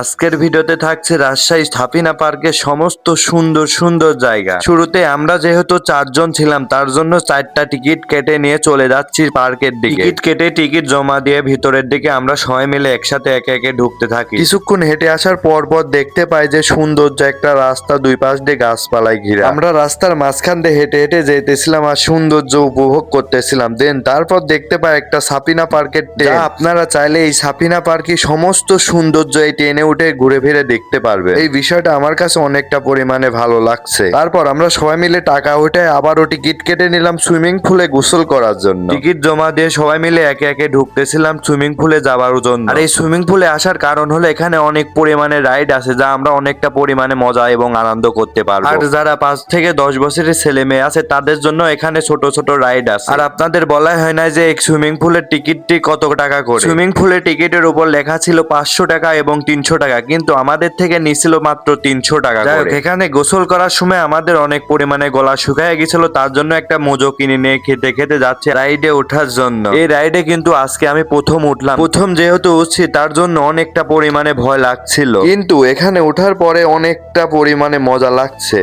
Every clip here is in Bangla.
আজকের ভিডিওতে থাকছে রাজশাহী স্থাপিনা পার্কের সমস্ত সুন্দর সুন্দর জায়গা। শুরুতে আমরা যেহেতু চারজন ছিলাম তার জন্য চারটা টিকিট কেটে নিয়ে চলে যাচ্ছি পার্কের দিকে। টিকিট কেটে টিকিট জমা দিয়ে ভিতরের দিকে আমরা সবাই মিলে একসাথে একে একে ঢুকতে থাকি। কিছুক্ষণ হেঁটে আসার পর পর দেখতে পাই যে সৌন্দর্য একটা রাস্তা দুই পাশ দিয়ে গাছপালায় ঘিরা। আমরা রাস্তার মাঝখান দিয়ে হেঁটে হেঁটে যেতেছিলাম আর সৌন্দর্য উপভোগ করতেছিলাম। দেন তারপর দেখতে পাই একটা সাপিনা পার্কের ট্রেন আপনারা চাইলে এই সাপিনা পার্কে সমস্ত সৌন্দর্য এই ট্রেনে উঠে ঘুরে ফিরে দেখতে পারবে। এই বিষয়টা আমার কাছে অনেকটা পরিমাণে ভালো লাগছে। তারপর আমরা সবাই মিলে টাকা উঠে আবারও টিকিট কেটে নিলাম সুইমিং পুলে গোসল করার জন্য। টিকিট জমা দিয়ে সবাই মিলে একে একে ঢুকতেছিলাম সুইমিং পুলে যাবার জন্য। আর এই সুইমিং পুলে আসার কারণ হলো এখানে অনেক পরিমাণে রাইড আছে যা আমরা অনেকটা পরিমাণে মজা এবং আনন্দ করতে পারব। আর যারা পাঁচ থেকে দশ বছরের ছেলে মেয়ে আছে তাদের জন্য এখানে ছোট ছোট রাইড আছে। আর আপনাদের বলাই হয় না যে সুইমিং পুলের টিকিটটি কত টাকা করে? সুইমিং পুলের টিকিটের উপর লেখা ছিল পাঁচশো টাকা এবং তিনশো টাকা কিন্তু আমাদের থেকে নিছিল মাত্র তিনশো টাকা যাই হোক, এখানে গোসল করার সময় আমাদের অনেক পরিমাণে গলা শুকায় গেছিল তার জন্য একটা মোজো কিনে নিয়ে খেতে খেতে যাচ্ছে রাইডে ওঠার জন্য। এই রাইডে কিন্তু আজকে আমি প্রথম উঠলাম। প্রথম যেহেতু উঠছি তার জন্য অনেকটা পরিমাণে ভয় লাগছিল। কিন্তু এখানে ওঠার পরে অনেকটা পরিমাণে মজা লাগছে।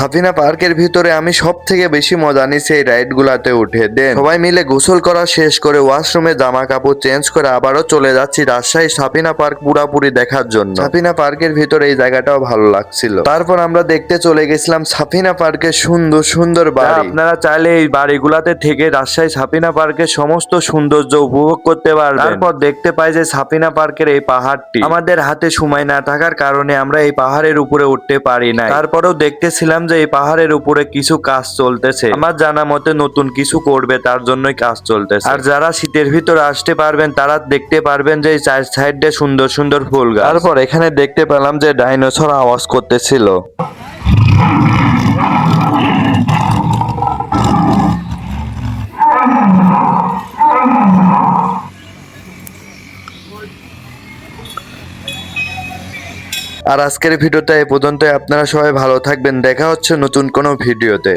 সাফিনা পার্কের ভিতরে আমি সব থেকে বেশি মজা নিছি এই রাইড গুলাতে উঠে। দেন সবাই মিলে গোসল করা শেষ করে ওয়াশরুমে জামা কাপড় চেঞ্জ করে আবারও চলে যাচ্ছি রাজশাহী সাফিনা পার্ক পুরাপুরি দেখার জন্য। সাফিনা পার্কের ভিতরে এই জায়গাটাও ভালো লাগছিল। তারপর আমরা দেখতে চলে গেছিলাম সাফিনা পার্কের সুন্দর সুন্দর বাড়ি। আপনারা চাইলে এই বাড়িগুলাতে থেকে রাজশাহী সাফিনা পার্কের সমস্ত সৌন্দর্য উপভোগ করতে পারবেন। তারপর দেখতে পাই যে সাফিনা পার্কের এই পাহাড়টি। আমাদের হাতে সময় না থাকার কারণে আমরা এই পাহাড়ের উপরে উঠতে পারি না তারপরেও দেখতেছিলাম যে এই পাহাড়ের উপরে কিছু কাজ চলতেছে। আমার জানা মতে নতুন কিছু করবে, তার জন্যই কাজ চলতেছে। আর যারা শীতের ভিতর আসতে পারবেন, তারা দেখতে পারবেন যে চার সাইডে সুন্দর সুন্দর ফুল গাছ। তারপর এখানে দেখতে পেলাম যে ডাইনোসর আওয়াজ করতেছিল। আর আজকের ভিডিওটা এ পর্যন্ত আপনারা সবাই ভালো থাকবেন। দেখা হচ্ছে নতুন কোনো ভিডিওতে।